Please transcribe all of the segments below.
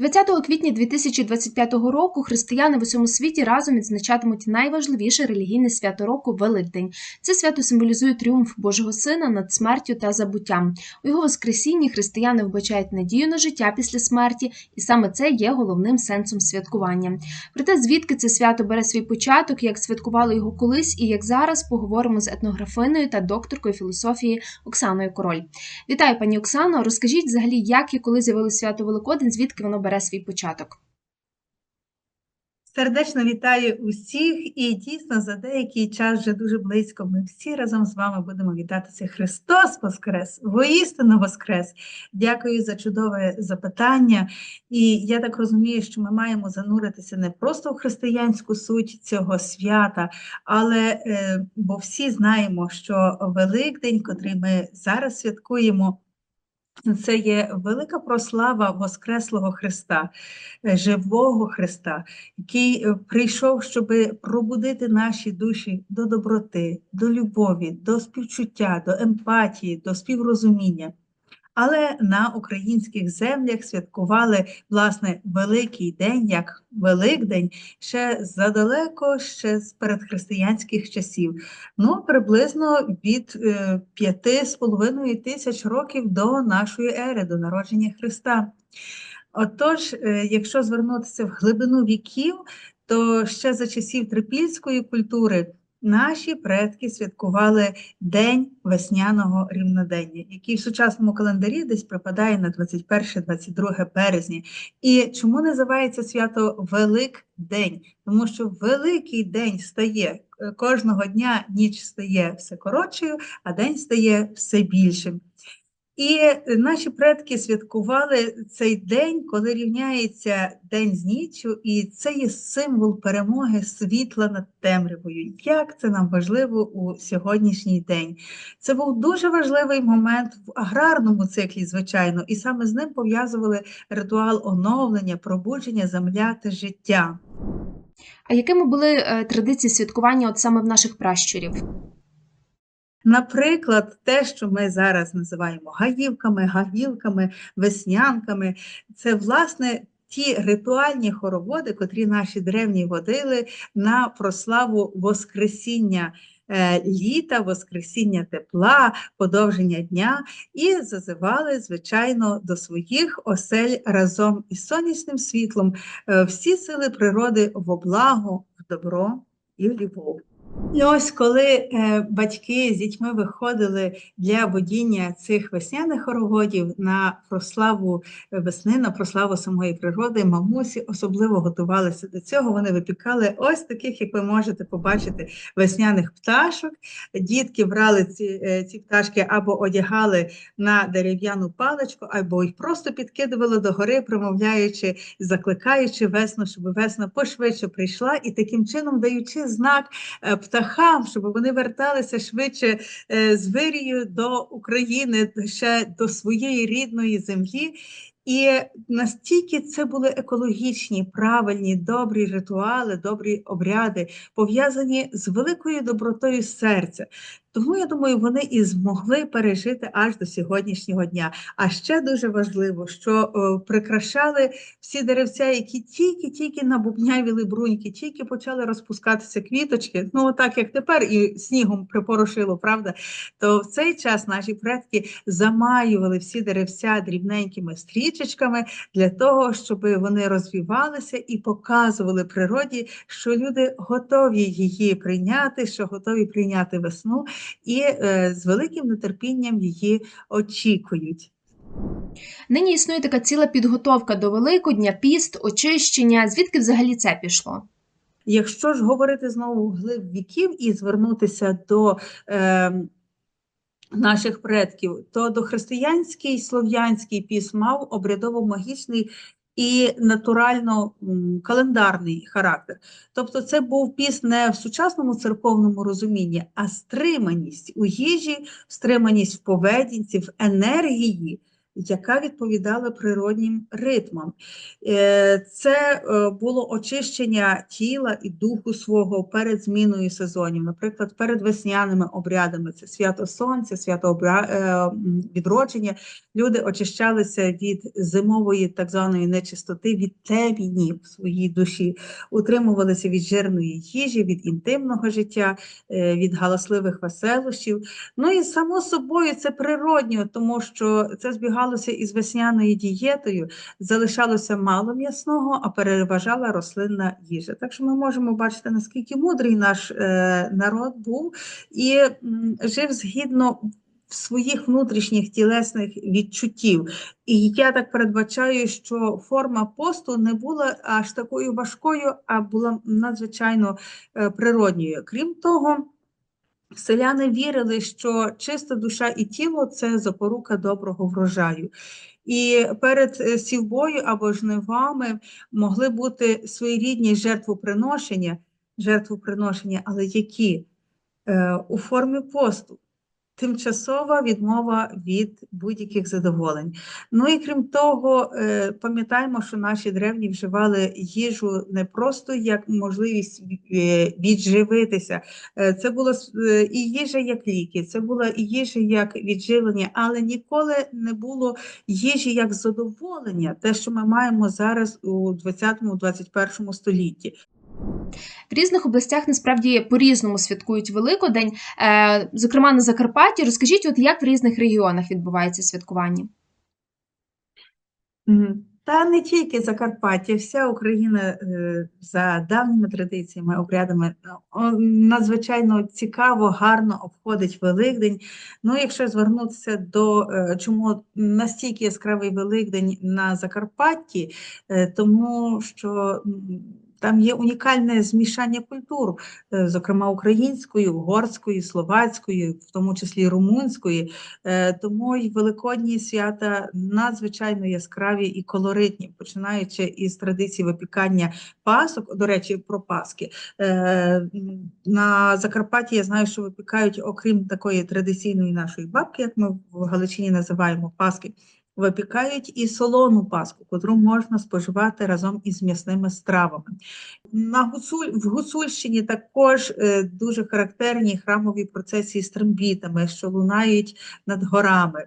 20 квітня 2025 року християни в усьому світі разом відзначатимуть найважливіше релігійне свято року Великдень. Це свято символізує тріумф Божого Сина над смертю та забуттям. У його воскресінні християни вбачають надію на життя після смерті, і саме це є головним сенсом святкування. Проте, звідки це свято бере свій початок, як святкували його колись і як зараз, поговоримо з етнографиною та докторкою філософії Оксаною Король. Вітаю, пані Оксано. Розкажіть взагалі, як і коли з'явилось свято Великодень, звідки воно бере свій початок? Сердечно вітаю усіх і дійсно за деякий час вже дуже близько. Ми всі разом з вами будемо вітатися. Христос Воскрес! Воістину Воскрес! Дякую за чудове запитання. І я так розумію, що ми маємо зануритися не просто в християнську суть цього свята, але е, бо всі знаємо, що Великдень, котрий ми зараз святкуємо. Це є велика прослава Воскреслого Христа, е, живого Христа, який е, прийшов, щоб пробудити наші душі до доброти, до любові, до співчуття, до емпатії, до співрозуміння. Але на українських землях святкували власне великий день, як Великдень, ще задалеко, ще з передхристиянських часів. Ну, приблизно від е, п'яти з половиною тисяч років до нашої ери, до народження Христа. Отож, е, якщо звернутися в глибину віків, то ще за часів трипільської культури. Наші предки святкували День весняного рівнодення, який в сучасному календарі десь припадає на 21-22 березня. І чому називається свято Великдень? Тому що Великий день стає е, кожного дня, ніч стає все коротшою, а день стає все більшим. І наші предки святкували цей день, коли рівняється день з ніччю, і це є символ перемоги світла над темрявою. Як це нам важливо у сьогоднішній день? Це був дуже важливий момент в аграрному циклі, звичайно, і саме з ним пов'язували ритуал оновлення, пробудження земля та життя. А якими були е, традиції святкування от саме в наших пращурів? Наприклад, те, що ми зараз називаємо гаївками, гавілками, веснянками, це власне ті ритуальні хороводи, котрі наші древні водили на прославу Воскресіння. е, Літа, Воскресіння тепла, подовження дня і зазивали, звичайно, до своїх осель разом із сонячним світлом е, всі сили природи в облагу, в добро і в любов. І ось коли е, батьки з дітьми виходили для водіння цих весняних хороводів на прославу весни, на прославу самої природи, мамусі особливо готувалися до цього. Вони випікали ось таких, як ви можете побачити, весняних пташок. Дітки брали ці, е, ці пташки або одягали на дерев'яну паличку, або їх просто підкидували догори, промовляючи, закликаючи весну, щоб весна пошвидше прийшла, і таким чином даючи знак. е, птахам, щоб вони верталися швидше е, з вирію до України, ще до своєї рідної землі. І настільки це були екологічні, правильні, добрі ритуали, добрі обряди, пов'язані з великою добротою серця. Тому я думаю, вони і змогли пережити аж до сьогоднішнього дня. А ще дуже важливо, що о, прикрашали всі деревця, які тільки-тільки набубнявіли бруньки, тільки почали розпускатися квіточки. Ну, так як тепер і снігом припорошило, правда? То в цей час наші предки замаювали всі деревця дрібненькими стрічечками для того, щоб вони розвивалися і показували природі, що люди готові її прийняти, що готові прийняти весну і е, з великим нетерпінням її очікують. Нині існує така ціла підготовка до Великодня, піст, очищення. Звідки взагалі це пішло? Якщо ж говорити знову глиб віків і звернутися до е, наших предків, то дохристиянський слов'янський піс мав обрядово-магічний і натурально календарний характер. Тобто це був піс не в сучасному церковному розумінні, а стриманість у їжі, стриманість в поведінці, в енергії яка відповідала природнім ритмам. Е, Це е, було очищення тіла і духу свого перед зміною сезонів, наприклад, перед весняними обрядами. Це свято сонця, свято обра- е, відродження. Люди очищалися від зимової так званої нечистоти, від темені в своїй душі, утримувалися від жирної їжі, від інтимного життя, від галасливих веселощів. Ну і само собою це природньо, тому що це збігалося із весняною дієтою, залишалося мало м'ясного, а переважала рослинна їжа. Так що ми можемо бачити, наскільки мудрий наш е, народ був і жив згідно своїх внутрішніх тілесних відчуттів. І я так передбачаю, що форма посту не була аж такою важкою, а була надзвичайно е, природньою. Крім того, селяни вірили, що чиста душа і тіло це запорука доброго врожаю. І перед е, сівбою або жнивами могли бути своєрідні жертвоприношення, жертвоприношення, але які Е, у формі посту. Тимчасова відмова від будь-яких задоволень. Ну і крім того, е, пам'ятаємо, що наші древні вживали їжу не просто як можливість е, відживитися. Е, Це була і їжа як ліки, це була і їжа як відживлення, але ніколи не було їжі як задоволення, те, що ми маємо зараз у 20-21 столітті. В різних областях насправді по-різному святкують Великодень. Е, зокрема, на Закарпатті. Розкажіть, от як в різних регіонах відбувається святкування? Та не тільки Закарпаття, вся Україна е, за давніми традиціями, обрядами надзвичайно цікаво, гарно обходить Великдень. Ну, якщо звернутися до е, чому настільки яскравий Великдень на Закарпатті, тому що там є унікальне змішання культур, е, зокрема української, угорської, словацької, в тому числі румунської. Е, Тому й великодні свята надзвичайно яскраві і колоритні, починаючи із традиції випікання пасок. До речі, про паски. Е, На Закарпатті я знаю, що випікають, окрім такої традиційної нашої бабки, як ми в Галичині називаємо паски. Випікають і солону паску, котру можна споживати разом із м'ясними стравами. На Гуцуль, в Гуцульщині також е, дуже характерні храмові процесії з трембітами, що лунають над горами.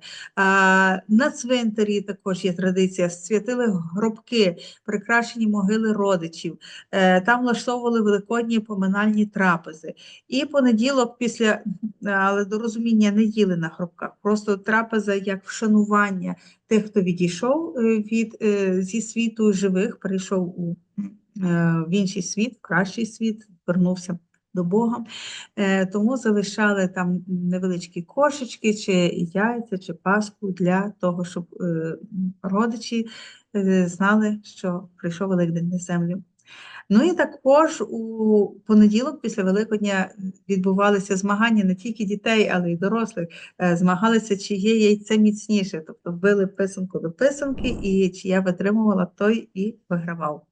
На цвинтарі також є традиція. Святили гробки, прикрашені могили родичів. Е, там влаштовували великодні поминальні трапези. І понеділок, після, але до розуміння не їли на гробках, просто трапеза як вшанування тих, хто відійшов е, від, е, зі світу живих, перейшов у е, в інший світ, в кращий світ, вернувся до Бога. Тому залишали там невеличкі кошечки, чи яйця, чи паску для того, щоб родичі знали, що прийшов Великдень на землю. Ну і також у понеділок після Великодня відбувалися змагання не тільки дітей, але й дорослих. Е, Змагалися, чиє яйце міцніше, тобто вбили писанку до писанки, і чия витримувала, той і вигравав.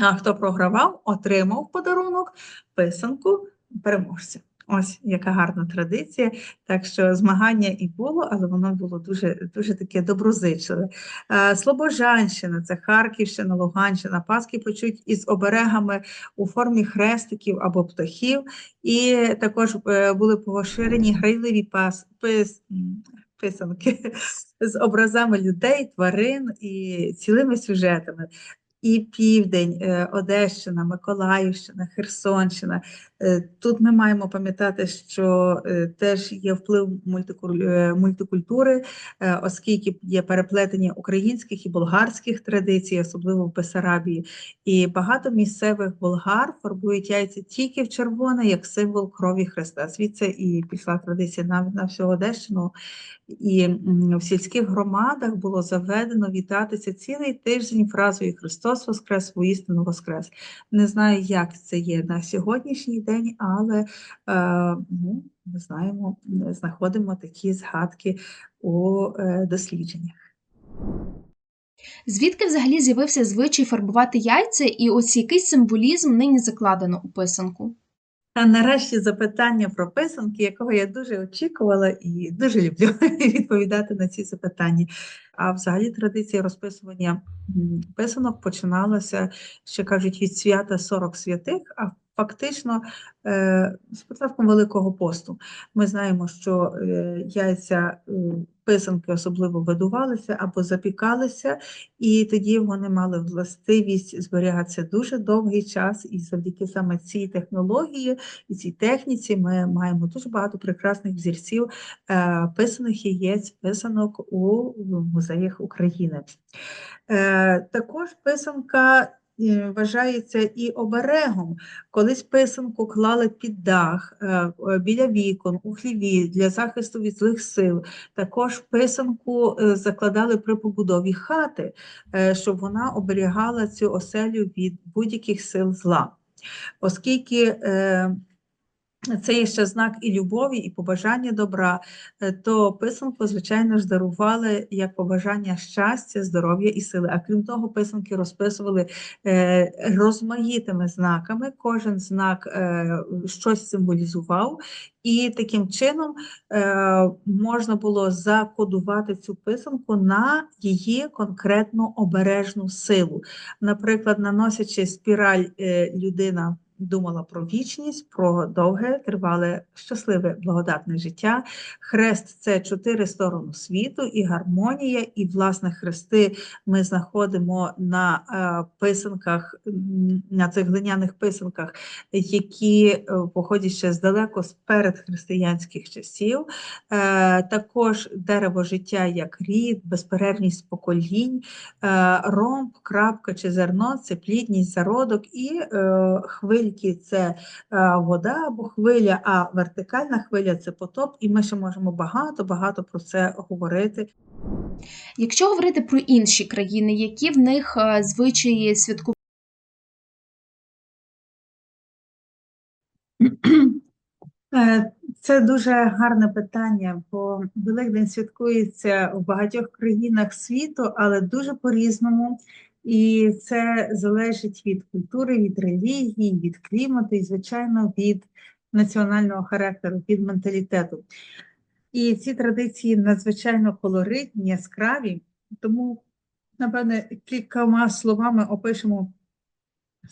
А хто програвав, отримав подарунок писанку переможця. Ось яка гарна традиція. Так що змагання і було, але воно було дуже, дуже таке доброзичливе. Е, Слобожанщина, це Харківщина, Луганщина. Паски почуть із оберегами у формі хрестиків або птахів, і також е, були поширені грайливі пас, пис, писанки з образами людей, тварин і цілими сюжетами. І Південь, е, Одещина, Миколаївщина, Херсонщина. Е, Тут ми маємо пам'ятати, що е, теж є вплив е, мультикультури, оскільки є переплетення українських і болгарських традицій, особливо в Бесарабії. І багато місцевих болгар фарбують яйця тільки в червоне, як символ крові Христа. Звідси і пішла традиція на, на всю Одещину. І в сільських громадах було заведено вітатися цілий тиждень фразою Христос Воскрес, воістину Воскрес. Не знаю, як це є на сьогоднішній день, але е, ну, ми знаємо, е, знаходимо такі згадки у е, дослідженнях. Звідки взагалі з'явився звичай фарбувати яйця, і ось який символізм нині закладено у писанку? А нарешті запитання про писанки, якого я дуже очікувала і дуже люблю відповідати на ці запитання. А взагалі традиція розписування писанок починалася, ще кажуть, від свята 40 святих, а фактично е, з початком Великого посту. Ми знаємо, що е, яйця е, писанки особливо видувалися або запікалися, і тоді вони мали властивість зберігатися дуже довгий час, і завдяки саме цій технології і цій техніці ми маємо дуже багато прекрасних взірців писаних яєць, писанок у музеях України. Також писанка вважається і оберегом. Колись писанку клали під дах, е, е, біля вікон, у хліві для захисту від злих сил. Також писанку е, закладали при побудові хати, е, щоб вона оберігала цю оселю від будь-яких сил зла. Оскільки е, це є ще знак і любові, і побажання добра, е, то писанку, звичайно ж, дарували як побажання щастя, здоров'я і сили. А крім того, писанки розписували е, розмаїтими знаками. Кожен знак е, щось символізував, і таким чином можна було закодувати цю писанку на її конкретну обережну силу. Наприклад, наносячи спіраль, людина думала про вічність, про довге, тривале, щасливе, благодатне життя. Хрест це чотири сторони світу і гармонія, і, власне, хрести ми знаходимо на е, писанках, на цих глиняних писанках, які е, походять ще здалеко з передхристиянських часів. Е, Також дерево життя як рід, безперервність поколінь, ромб, крапка чи зерно це плідність, зародок, і е, хвильки це е, вода або хвиля, а вертикальна хвиля це потоп. І ми ще можемо багато-багато про це говорити. Якщо говорити про інші країни, які в них е, звичаї святкування? Е, Це дуже гарне питання, бо Великдень святкується в багатьох країнах світу, але дуже по-різному. І це залежить від культури, від релігії, від клімату і, звичайно, від національного характеру, від менталітету. І ці традиції надзвичайно колоритні, яскраві, тому, напевне, кількома словами опишемо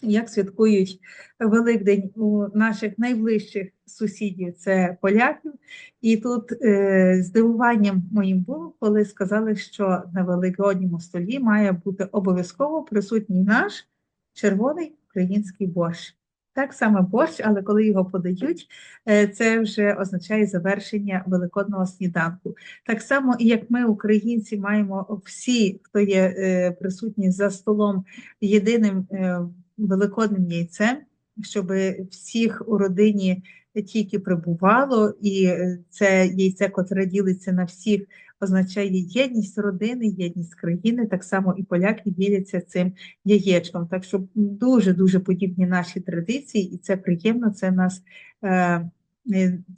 як святкують Великдень у наших найближчих сусідів, це поляків. І тут е, здивуванням моїм було, коли сказали, що на великодньому столі має бути обов'язково присутній наш червоний український борщ. Так само борщ, але коли його подають, е, це вже означає завершення великодного сніданку. Так само, як ми, українці, маємо всі, хто є е, присутні за столом єдиним е, великодним яйцем, щоб всіх у родині тільки прибувало, і це яйце, котре ділиться на всіх, означає єдність родини, єдність країни. Так само і поляки діляться цим яєчком. Так що дуже-дуже подібні наші традиції, і це приємно, це нас. е,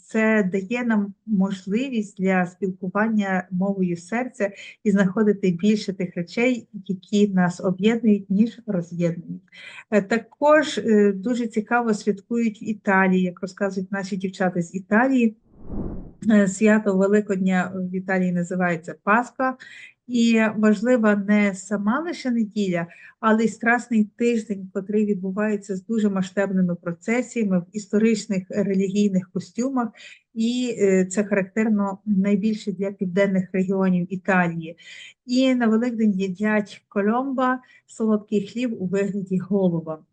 Це дає нам можливість для спілкування мовою серця і знаходити більше тих речей, які нас об'єднують, ніж роз'єднують. Е, Також е, дуже цікаво святкують в Італії, як розказують наші дівчата з Італії. Е, Свято Великодня в Італії називається Пасха, і важлива не сама лише неділя, але й страсний тиждень, котрий відбувається з дуже масштабними процесіями в історичних релігійних костюмах, і е, це характерно найбільше для південних регіонів Італії. І на Великдень їдять коломба, солодкий хліб у вигляді голуба.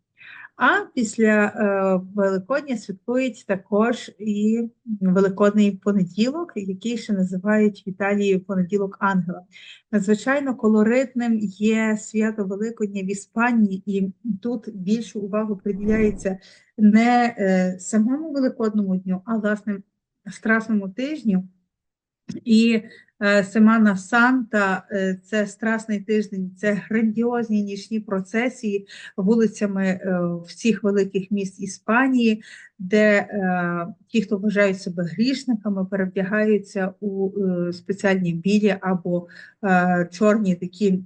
А після е, Великодня святкують також і Великодний понеділок, який ще називають в Італії понеділок ангела. Надзвичайно колоритним є свято Великодня в Іспанії, і тут більшу увагу приділяється не е, самому Великодному дню, а власне Страсному тижню. І е, Семана Санта е, це Страсний тиждень, це грандіозні нічні процесії вулицями е, всіх великих міст Іспанії, де ті, хто вважають себе грішниками, перевдягаються у спеціальні білі або чорні такі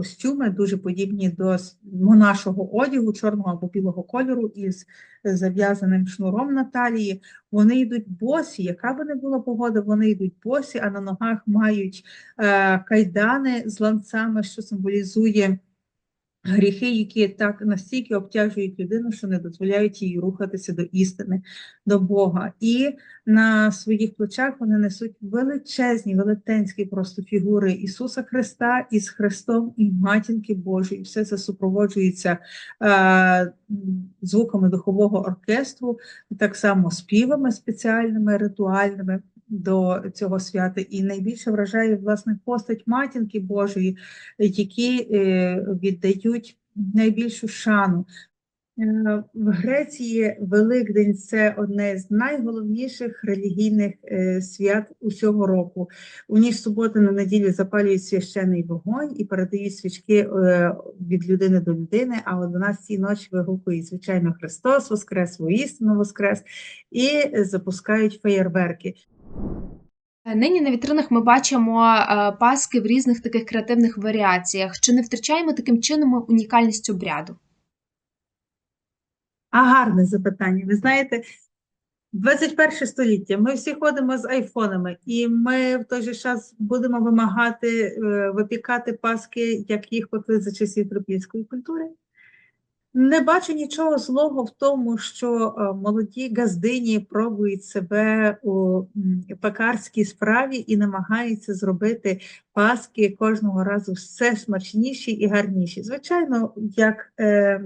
костюми, дуже подібні до нашого монашого одягу, чорного або білого кольору із зав'язаним шнуром на талії. Вони йдуть босі, яка би не була погода, вони йдуть босі, а на ногах мають е, кайдани з ланцами, що символізує гріхи, які так настільки обтяжують людину, що не дозволяють їй рухатися до істини, до Бога. І на своїх плечах вони несуть величезні, велетенські просто фігури Ісуса Христа із Христом і Матінки Божої. Все це супроводжується е, звуками духового оркестру, так само співами спеціальними, ритуальними. До цього свята, і найбільше вражає власне постать матінки Божої, які е, віддають найбільшу шану. Е, В Греції Великдень це одне з найголовніших релігійних е, свят усього року. У ніж суботи на неділю запалюють священний вогонь і передають свічки від людини до людини, а о 12 ночі вигукують, звичайно, Христос Воскрес, воістину Воскрес, і запускають феєрверки. Е, Нині на вітринах ми бачимо е, паски в різних таких креативних варіаціях. Чи не втрачаємо таким чином унікальність обряду? А гарне запитання. Ви знаєте, 21 століття. Ми всі ходимо з айфонами, і ми в той же час будемо вимагати е, випікати паски, як їх пекли за часів тропійської культури. Не бачу нічого злого в тому, що е, молоді газдині пробують себе у пекарській справі і намагаються зробити паски кожного разу все смачніші і гарніші. Звичайно, як е,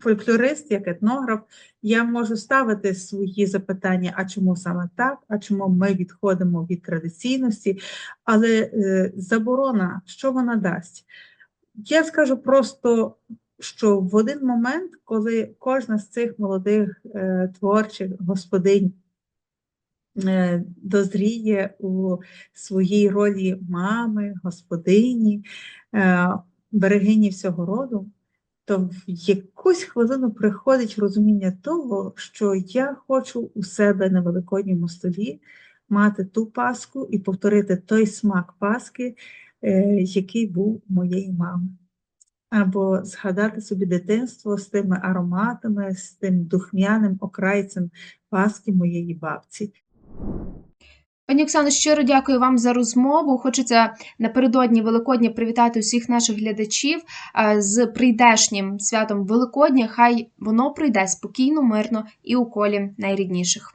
фольклорист, як етнограф, я можу ставити свої запитання, а чому саме так, а чому ми відходимо від традиційності, але е, заборона, що вона дасть? Я скажу просто, що в один момент, коли кожна з цих молодих е, творчих господинь е, дозріє у своїй ролі мами, господині, е, берегині всього роду, то в якусь хвилину приходить розуміння того, що я хочу у себе на великодньому столі мати ту паску і повторити той смак паски, який був у моєї мами. Або згадати собі дитинство з тими ароматами, з тим духмяним окрайцем паски моєї бабці. Пані Оксано, щиро дякую вам за розмову. Хочеться напередодні Великодня привітати усіх наших глядачів з прийдешнім святом Великодня. Хай воно прийде спокійно, мирно і у колі найрідніших.